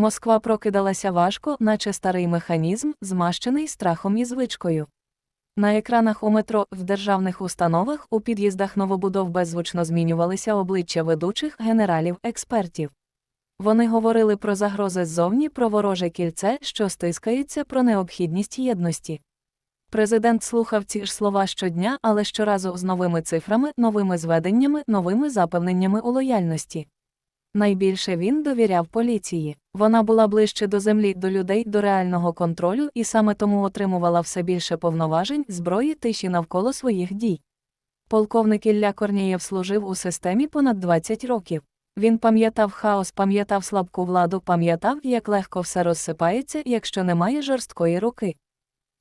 Москва прокидалася важко, наче старий механізм, змащений страхом і звичкою. На екранах у метро, в державних установах, у під'їздах новобудов беззвучно змінювалися обличчя ведучих генералів-експертів. Вони говорили про загрози ззовні, про вороже кільце, що стискається, про необхідність єдності. Президент слухав ці ж слова щодня, але щоразу з новими цифрами, новими зведеннями, новими запевненнями у лояльності. Найбільше він довіряв поліції. Вона була ближче до землі, до людей, до реального контролю і саме тому отримувала все більше повноважень, зброї тиші навколо своїх дій. Полковник Ілля Корнієв служив у системі понад 20 років. Він пам'ятав хаос, пам'ятав слабку владу, пам'ятав, як легко все розсипається, якщо немає жорсткої руки.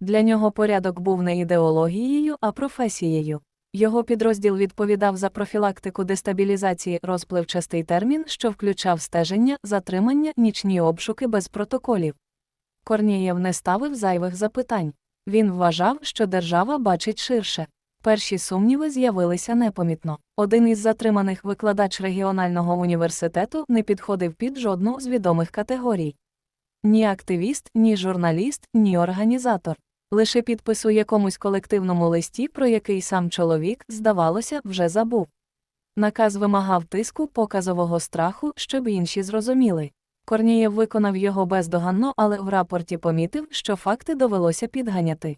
Для нього порядок був не ідеологією, а професією. Його підрозділ відповідав за профілактику дестабілізації розпливчастий термін, що включав стеження, затримання, нічні обшуки без протоколів. Корнієв не ставив зайвих запитань. Він вважав, що держава бачить ширше. Перші сумніви з'явилися непомітно. Один із затриманих викладач регіонального університету не підходив під жодну з відомих категорій. Ні активіст, ні журналіст, ні організатор. Лише підпис у якомусь колективному листі, про який сам чоловік, здавалося, вже забув. Наказ вимагав тиску показового страху, щоб інші зрозуміли. Корнієв виконав його бездоганно, але в рапорті помітив, що факти довелося підганяти.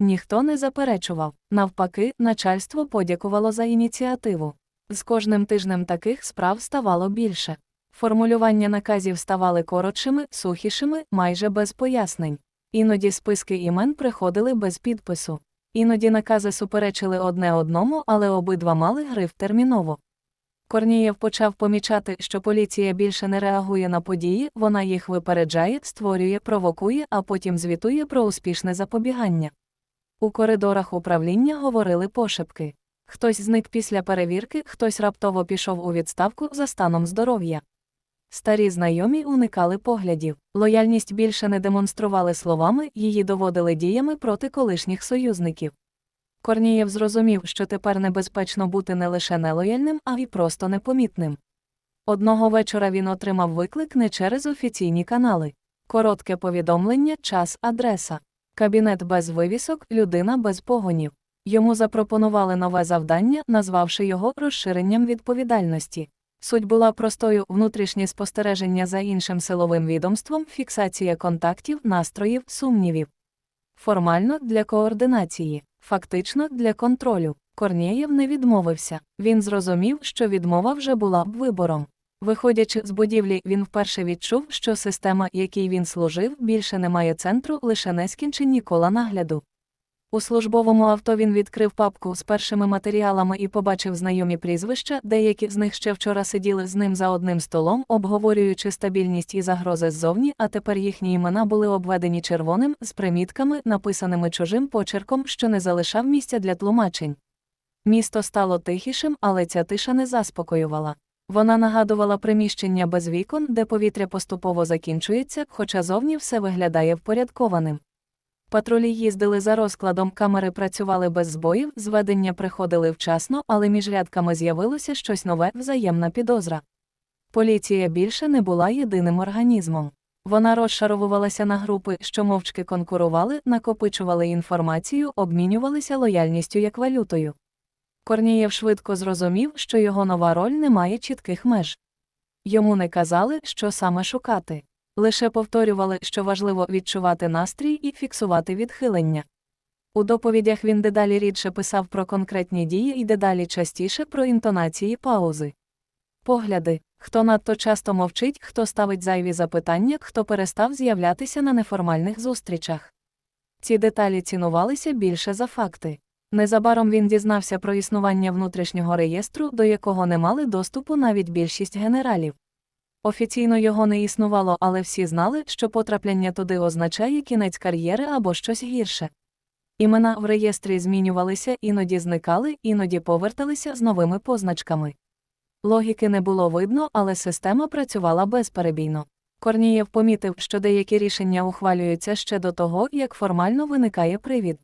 Ніхто не заперечував, навпаки, начальство подякувало за ініціативу. З кожним тижнем таких справ ставало більше. Формулювання наказів ставали коротшими, сухішими, майже без пояснень. Іноді списки імен приходили без підпису. Іноді накази суперечили одне одному, але обидва мали гриф терміново. Корнієв почав помічати, що поліція більше не реагує на події, вона їх випереджає, створює, провокує, а потім звітує про успішне запобігання. У коридорах управління говорили пошепки. Хтось зник після перевірки, хтось раптово пішов у відставку за станом здоров'я. Старі знайомі уникали поглядів. Лояльність більше не демонстрували словами, її доводили діями проти колишніх союзників. Корнієв зрозумів, що тепер небезпечно бути не лише нелояльним, а й просто непомітним. Одного вечора він отримав виклик не через офіційні канали. Коротке повідомлення, час, адреса. Кабінет без вивісок, людина без погонів. Йому запропонували нове завдання, назвавши його розширенням відповідальності. Суть була простою внутрішнє спостереження за іншим силовим відомством, фіксація контактів, настроїв, сумнівів. Формально для координації, фактично для контролю. Корнієв не відмовився. Він зрозумів, що відмова вже була б вибором. Виходячи з будівлі, він вперше відчув, що система, якій він служив, більше не має центру, лише нескінченні кола нагляду. У службовому авто він відкрив папку з першими матеріалами і побачив знайомі прізвища, деякі з них ще вчора сиділи з ним за одним столом, обговорюючи стабільність і загрози ззовні, а тепер їхні імена були обведені червоним з примітками, написаними чужим почерком, що не залишав місця для тлумачень. Місто стало тихішим, але ця тиша не заспокоювала. Вона нагадувала приміщення без вікон, де повітря поступово закінчується, хоча зовні все виглядає впорядкованим. Патрулі їздили за розкладом, камери працювали без збоїв, зведення приходили вчасно, але між рядками з'явилося щось нове, взаємна підозра. Поліція більше не була єдиним організмом. Вона розшаровувалася на групи, що мовчки конкурували, накопичували інформацію, обмінювалися лояльністю як валютою. Корнієв швидко зрозумів, що його нова роль не має чітких меж. Йому не казали, що саме шукати. Лише повторювали, що важливо відчувати настрій і фіксувати відхилення. У доповідях він дедалі рідше писав про конкретні дії і дедалі частіше про інтонації паузи. Погляди, хто надто часто мовчить, хто ставить зайві запитання, хто перестав з'являтися на неформальних зустрічах. Ці деталі цінувалися більше за факти. Незабаром він дізнався про існування внутрішнього реєстру, до якого не мали доступу навіть більшість генералів. Офіційно його не існувало, але всі знали, що потрапляння туди означає кінець кар'єри або щось гірше. Імена в реєстрі змінювалися, іноді зникали, іноді поверталися з новими позначками. Логіки не було видно, але система працювала безперебійно. Корнієв помітив, що деякі рішення ухвалюються ще до того, як формально виникає привід.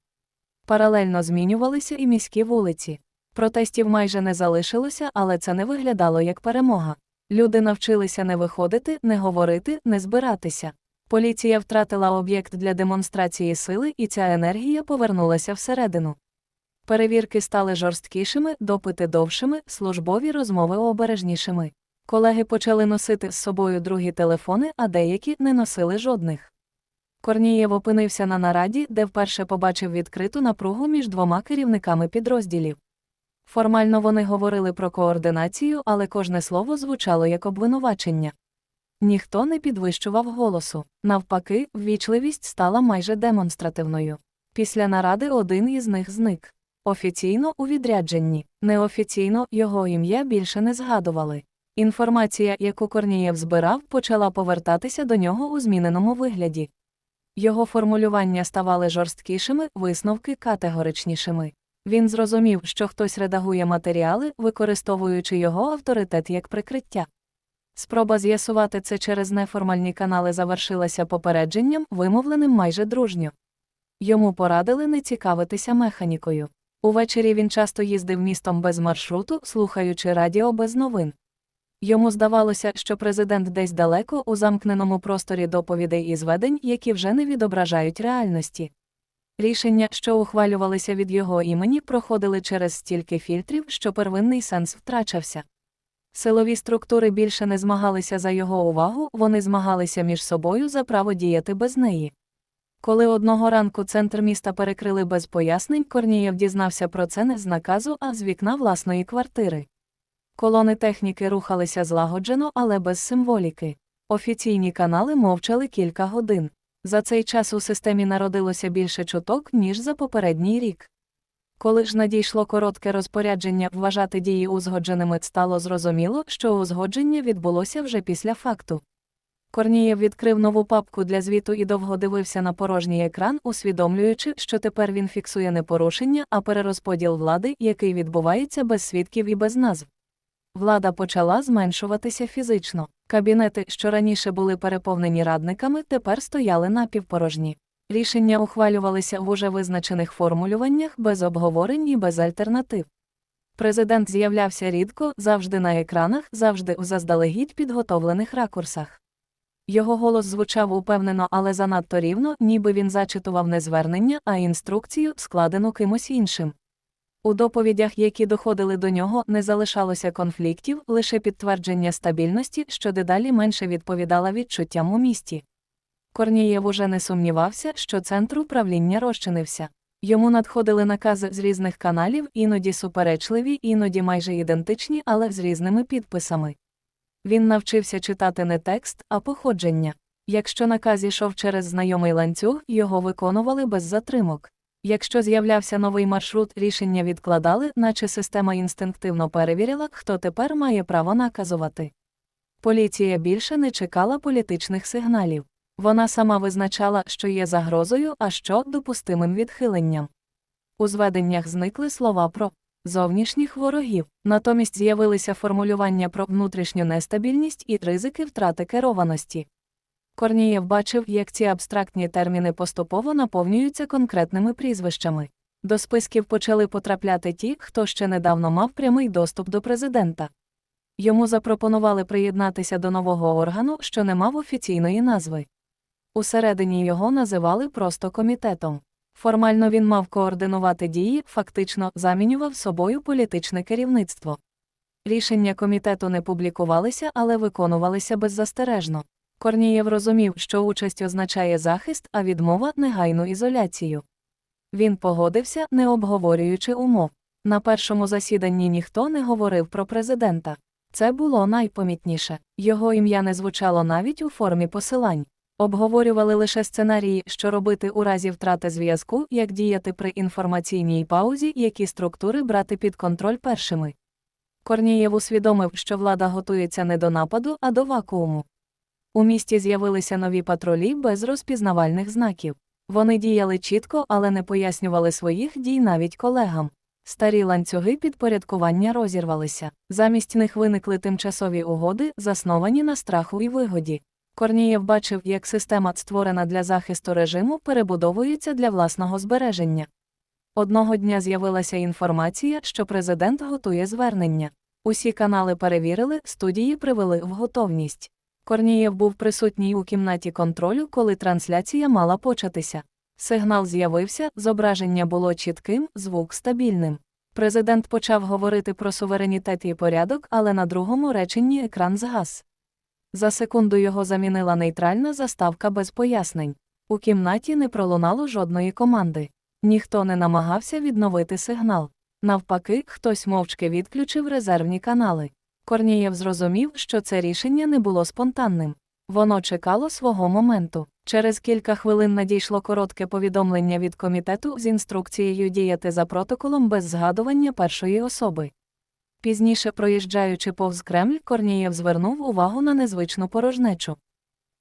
Паралельно змінювалися і міські вулиці. Протестів майже не залишилося, але це не виглядало як перемога. Люди навчилися не виходити, не говорити, не збиратися. Поліція втратила об'єкт для демонстрації сили, і ця енергія повернулася всередину. Перевірки стали жорсткішими, допити довшими, службові розмови обережнішими. Колеги почали носити з собою другі телефони, а деякі не носили жодних. Корнієв опинився на нараді, де вперше побачив відкриту напругу між двома керівниками підрозділів. Формально вони говорили про координацію, але кожне слово звучало як обвинувачення. Ніхто не підвищував голосу. Навпаки, ввічливість стала майже демонстративною. Після наради один із них зник. Офіційно у відрядженні, неофіційно його ім'я більше не згадували. Інформація, яку Корнієв збирав, почала повертатися до нього у зміненому вигляді. Його формулювання ставали жорсткішими, висновки категоричнішими. Він зрозумів, що хтось редагує матеріали, використовуючи його авторитет як прикриття. Спроба з'ясувати це через неформальні канали завершилася попередженням, вимовленим майже дружньо. Йому порадили не цікавитися механікою. Увечері він часто їздив містом без маршруту, слухаючи радіо без новин. Йому здавалося, що президент десь далеко у замкненому просторі доповідей і зведень, які вже не відображають реальності. Рішення, що ухвалювалися від його імені, проходили через стільки фільтрів, що первинний сенс втрачався. Силові структури більше не змагалися за його увагу, вони змагалися між собою за право діяти без неї. Коли одного ранку центр міста перекрили без пояснень, Корнієв дізнався про це не з наказу, а з вікна власної квартири. Колони техніки рухалися злагоджено, але без символіки. Офіційні канали мовчали кілька годин. За цей час у системі народилося більше чуток, ніж за попередній рік. Коли ж надійшло коротке розпорядження вважати дії узгодженими, стало зрозуміло, що узгодження відбулося вже після факту. Корнієв відкрив нову папку для звіту і довго дивився на порожній екран, усвідомлюючи, що тепер він фіксує не порушення, а перерозподіл влади, який відбувається без свідків і без назв. Влада почала зменшуватися фізично. Кабінети, що раніше були переповнені радниками, тепер стояли напівпорожні. Рішення ухвалювалися в уже визначених формулюваннях без обговорень і без альтернатив. Президент з'являвся рідко, завжди на екранах, завжди у заздалегідь підготовлених ракурсах. Його голос звучав упевнено, але занадто рівно, ніби він зачитував не звернення, а інструкцію, складену кимось іншим. У доповідях, які доходили до нього, не залишалося конфліктів, лише підтвердження стабільності, що дедалі менше відповідала відчуттям у місті. Корнієв уже не сумнівався, що центр управління розчинився. Йому надходили накази з різних каналів, іноді суперечливі, іноді майже ідентичні, але з різними підписами. Він навчився читати не текст, а походження. Якщо наказ йшов через знайомий ланцюг, його виконували без затримок. Якщо з'являвся новий маршрут, рішення відкладали, наче система інстинктивно перевірила, хто тепер має право наказувати. Поліція більше не чекала політичних сигналів. Вона сама визначала, що є загрозою, а що допустимим відхиленням. У зведеннях зникли слова про зовнішніх ворогів, натомість з'явилися формулювання про внутрішню нестабільність і ризики втрати керованості. Корнієв бачив, як ці абстрактні терміни поступово наповнюються конкретними прізвищами. До списків почали потрапляти ті, хто ще недавно мав прямий доступ до президента. Йому запропонували приєднатися до нового органу, що не мав офіційної назви. Усередині його називали просто комітетом. Формально він мав координувати дії, фактично замінював собою політичне керівництво. Рішення комітету не публікувалися, але виконувалися беззастережно. Корнієв розумів, що участь означає захист, а відмова негайну ізоляцію. Він погодився, не обговорюючи умов. На першому засіданні ніхто не говорив про президента. Це було найпомітніше. Його ім'я не звучало навіть у формі посилань. Обговорювали лише сценарії, що робити у разі втрати зв'язку, як діяти при інформаційній паузі, які структури брати під контроль першими. Корнієв усвідомив, що влада готується не до нападу, а до вакууму. У місті з'явилися нові патрулі без розпізнавальних знаків. Вони діяли чітко, але не пояснювали своїх дій навіть колегам. Старі ланцюги підпорядкування розірвалися. Замість них виникли тимчасові угоди, засновані на страху і вигоді. Корнієв бачив, як система, створена для захисту режиму, перебудовується для власного збереження. Одного дня з'явилася інформація, що президент готує звернення. Усі канали перевірили, студії привели в готовність. Корнієв був присутній у кімнаті контролю, коли трансляція мала початися. Сигнал з'явився, зображення було чітким, звук стабільним. Президент почав говорити про суверенітет і порядок, але на другому реченні екран згас. За секунду його замінила нейтральна заставка без пояснень. У кімнаті не пролунало жодної команди. Ніхто не намагався відновити сигнал. Навпаки, хтось мовчки відключив резервні канали. Корнієв зрозумів, що це рішення не було спонтанним. Воно чекало свого моменту. Через кілька хвилин надійшло коротке повідомлення від комітету з інструкцією діяти за протоколом без згадування першої особи. Пізніше, проїжджаючи повз Кремль, Корнієв звернув увагу на незвичну порожнечу.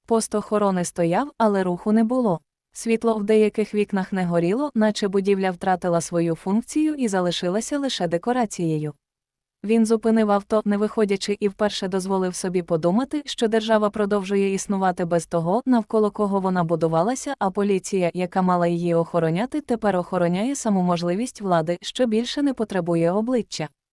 Пост охорони стояв, але руху не було. Світло в деяких вікнах не горіло, наче будівля втратила свою функцію і залишилася лише декорацією. Він зупинив авто, не виходячи, і вперше дозволив собі подумати, що держава продовжує існувати без того, навколо кого вона будувалася, а поліція, яка мала її охороняти, тепер охороняє саму можливість влади, що більше не потребує обличчя.